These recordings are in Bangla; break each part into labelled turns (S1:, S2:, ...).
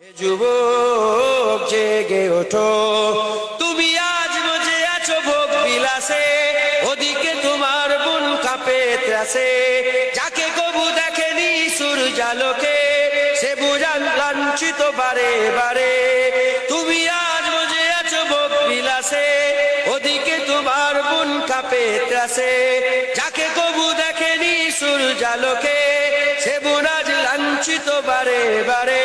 S1: যুবক জেগে ওঠো। তুমি আজ মজে আছো ভোগ বিলাসে, ওদিকে তোমার বোন কাঁপে ত্রাসে। যাকে কবু দেখেনি সূর্যালোকে, সে বুঝান লাঞ্ছিত বারে বারে। তুমি আজ মজে আছো ভোগ বিলাসে, ওদিকে তোমার বোন কাঁপে ত্রাসে। যাকে কবু দেখেনি সূর্যালোকে, সে বুনাজ লাঞ্ছিত বারে বারে।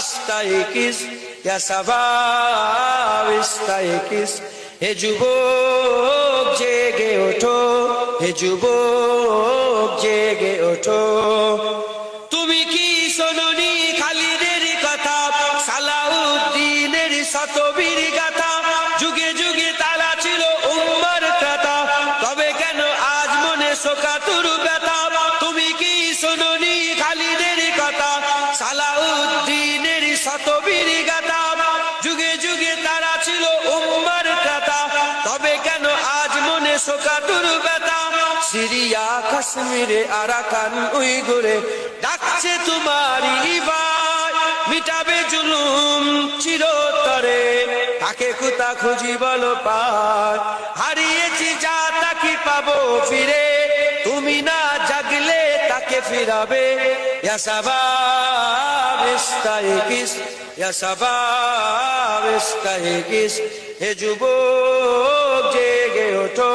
S1: ইস্তাইকিস ইয়া শাবাব ইস্তাইকিস হে যুবক জেগে ওঠো হে জেগে ওঠো তুমি কি শোনি খালিদের কথা সালাউদ্দিনের শতবীর গাথা যুগে যুগে তারা ছিল উম্মার ক্রেতা তবে কেন আজ মনে শোকাতুর সিরিয়া, কাশ্মীরে আরাকান, উইগুরে। ডাকছে তোমারই ভাই মিটাবে জুলুম চিরতরে। তাকে কুতা খুঁজি বলো পায় হারিয়েছি যা তাকে পাবো ফিরে। তুমি না জাগলে তাকে ফিরাবে। ইয়া ইয়া শাবাব ইস্তাইকিস হে যুবক, জেগে ওঠো।